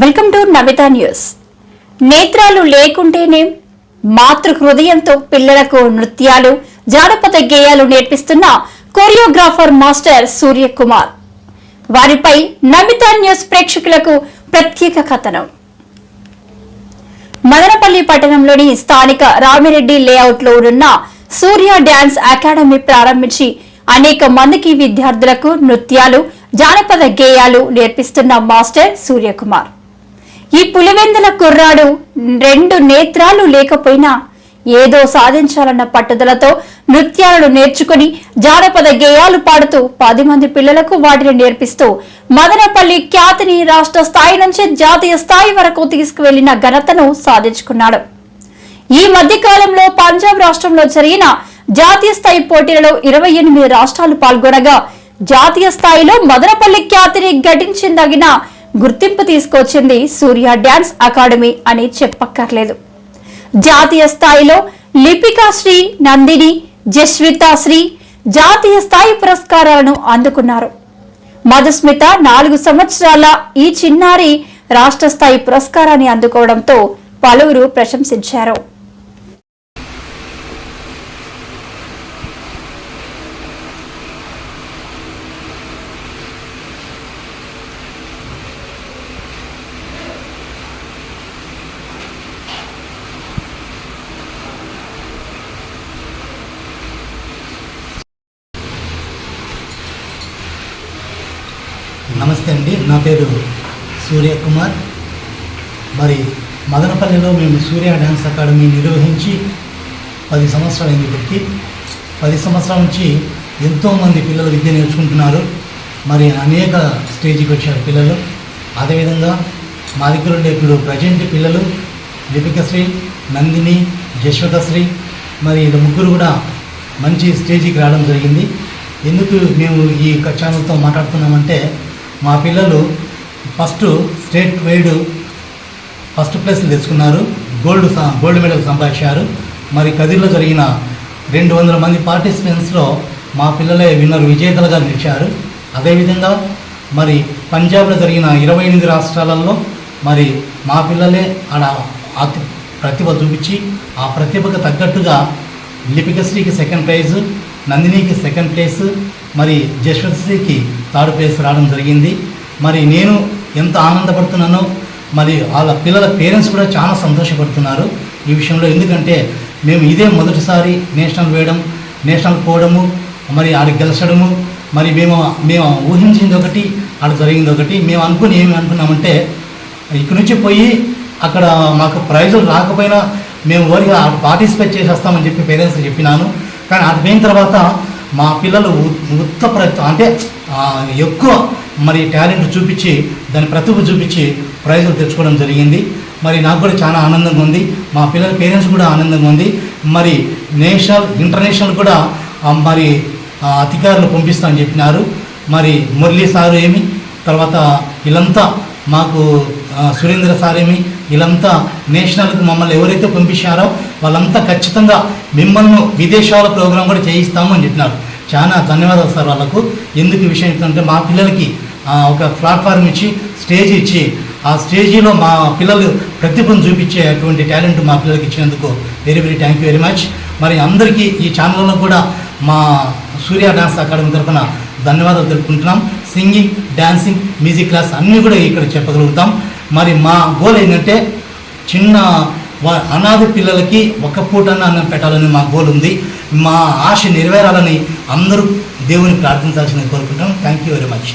Welcome to Namitha news. నేత్రాలు లేకుంటేనే మాతృ హృదయంతో పిల్లలకు నృత్యాలు జానపద గేయాలు నేర్పిస్తున్న కొరియోగ్రాఫర్ మాస్టర్ సూర్యకుమార్. వారిపై నమిత న్యూస్ ప్రేక్షకులకు ప్రత్యేక కథనం. మదనపల్లి పట్టణంలోని స్థానిక రామిరెడ్డి లేఅవుట్లో ఉన్న సూర్య డ్యాన్స్ అకాడమీ ప్రారంభించి అనేక మందికి విద్యార్థులకు నృత్యాలు జానపద గేయాలు నేర్పిస్తున్న మాస్టర్ సూర్యకుమార్. ఈ పులివెందుల కుర్రాడు రెండు నేత్రాలు లేకపోయినా ఏదో సాధించాలన్న పట్టుదలతో నృత్యాలను నేర్చుకుని జానపద గేయాలు పాడుతూ పది మంది పిల్లలకు వాటిని నేర్పిస్తూ మదనపల్లి ఖ్యాతిని రాష్ట్ర స్థాయి నుంచి జాతీయ స్థాయి వరకు తీసుకువెళ్ళిన ఘనతను సాధించుకున్నాడు. ఈ మధ్య కాలంలో పంజాబ్ రాష్ట్రంలో జరిగిన జాతీయ స్థాయి పోటీలలో ఇరవై ఎనిమిది రాష్ట్రాలు పాల్గొనగా జాతీయ స్థాయిలో మదనపల్లి ఖ్యాతిని ఘటించిందగిన గుర్తింపు తీసుకొచ్చింది సూర్య డ్యాన్స్ అకాడమీ అని చెప్పక్కర్లేదు. జాతీయ స్థాయిలో లిపికా శ్రీ నందిని జస్వితా శ్రీ జాతీయ స్థాయి పురస్కారాలను అందుకున్నారు. మధుస్మిత నాలుగు సంవత్సరాల ఈ చిన్నారి రాష్ట్ర స్థాయి పురస్కారాన్ని అందుకోవడంతో పలువురు ప్రశంసించారు. నమస్తే అండి. నా పేరు సూర్యకుమార్. మరి మదనపల్లిలో మేము సూర్య డ్యాన్స్ అకాడమీ నిర్వహించి పది సంవత్సరాలు అయింది ఇప్పటికీ. పది సంవత్సరాల నుంచి ఎంతోమంది పిల్లలు విద్య నేర్చుకుంటున్నారు. మరి అనేక స్టేజ్కి వచ్చారు పిల్లలు. అదేవిధంగా మా దగ్గర ఉండే ఇప్పుడు ప్రజెంట్ పిల్లలు లిపికశ్రీ నందిని జశ్వతశ్రీ మరి వీళ్ళ ముగ్గురు కూడా మంచి స్టేజికి రావడం జరిగింది. ఎందుకు మేము ఈ ఛానల్తో మాట్లాడుతున్నామంటే మా పిల్లలు ఫస్ట్ స్టేట్ వైడ్ ఫస్ట్ ప్లేస్లు తెచ్చుకున్నారు. గోల్డ్ గోల్డ్ మెడల్ సంపాదించారు. మరి కదిర్లో జరిగిన రెండు వందల మంది పార్టిసిపెంట్స్లో మా పిల్లలే విన్నర్ విజేతలుగా నిలిచారు. అదేవిధంగా మరి పంజాబ్లో జరిగిన ఇరవై ఎనిమిది రాష్ట్రాలలో మరి మా పిల్లలే ఆడ అతి ప్రతిభ చూపించి ఆ ప్రతిభకు తగ్గట్టుగా లిపికశ్రీకి సెకండ్ ప్రైజ్ నందినికి సెకండ్ ప్లేస్ మరి జశ్వశ్రీకి థర్డ్ ప్లేస్ రావడం జరిగింది. మరి నేను ఎంత ఆనందపడుతున్నానో మరి వాళ్ళ పిల్లల పేరెంట్స్ కూడా చాలా సంతోషపడుతున్నారు ఈ విషయంలో. ఎందుకంటే మేము ఇదే మొదటిసారి నేషనల్ వేయడం నేషనల్ పోవడము మరి ఆడ గెలచడము మరి మేము మేము ఊహించింది ఒకటి ఆడ జరిగింది ఒకటి. మేము అనుకుని ఏమి అనుకున్నామంటే ఇక్కడి నుంచి పోయి అక్కడ మాకు ప్రైజులు రాకపోయినా మేము ఓరిగా పార్టిసిపేట్ చేసేస్తామని చెప్పి పేరెంట్స్ చెప్పినాను. కానీ అది పోయిన తర్వాత మా పిల్లలు ఉత్త ప్రతి అంటే ఎక్కువ మరి టాలెంట్ చూపించి దాని ప్రతిభ చూపించి ప్రైజులు తెచ్చుకోవడం జరిగింది. మరి నాకు కూడా చాలా ఆనందంగా ఉంది. మా పిల్లల పేరెంట్స్ కూడా ఆనందంగా ఉంది. మరి నేషనల్ ఇంటర్నేషనల్ కూడా మరి అధికారులు అధికారులు పంపిస్తామని చెప్పినారు. మరి మురళీ సారు ఏమి తర్వాత వీళ్ళంతా మాకు సురేంద్ర సారేమి ఏమి వీళ్ళంతా నేషనల్కి మమ్మల్ని ఎవరైతే పంపించారో వాళ్ళంతా ఖచ్చితంగా మిమ్మల్ని విదేశాల ప్రోగ్రాం కూడా చేయిస్తాము అని చెప్పినారు. చాలా ధన్యవాదాలు సార్ వాళ్ళకు. ఎందుకు విషయం అంటే మా పిల్లలకి ఒక ప్లాట్ఫామ్ ఇచ్చి స్టేజ్ ఇచ్చి ఆ స్టేజీలో మా పిల్లలు ప్రతిభను చూపించే అటువంటి టాలెంట్ మా పిల్లలకి ఇచ్చినందుకు very very thank you very much. మరి అందరికీ ఈ ఛానల్లో కూడా మా సూర్య డాన్స్ అకాడమీ తరఫున ధన్యవాదాలు తెలుపుకుంటున్నాం. సింగింగ్ డ్యాన్సింగ్ మ్యూజిక్ క్లాస్ అన్నీ కూడా ఇక్కడ చెప్పగలుగుతాం. మరి మా గోల్ ఏంటంటే చిన్న వా- అనాథ పిల్లలకి ఒక పూట అన్నం పెట్టాలని మా గోల్ ఉంది. మా ఆశ నెరవేరాలని అందరూ దేవుని ప్రార్థించాల్సిందని కోరుకుంటాం థ్యాంక్ యూ వెరీ మచ్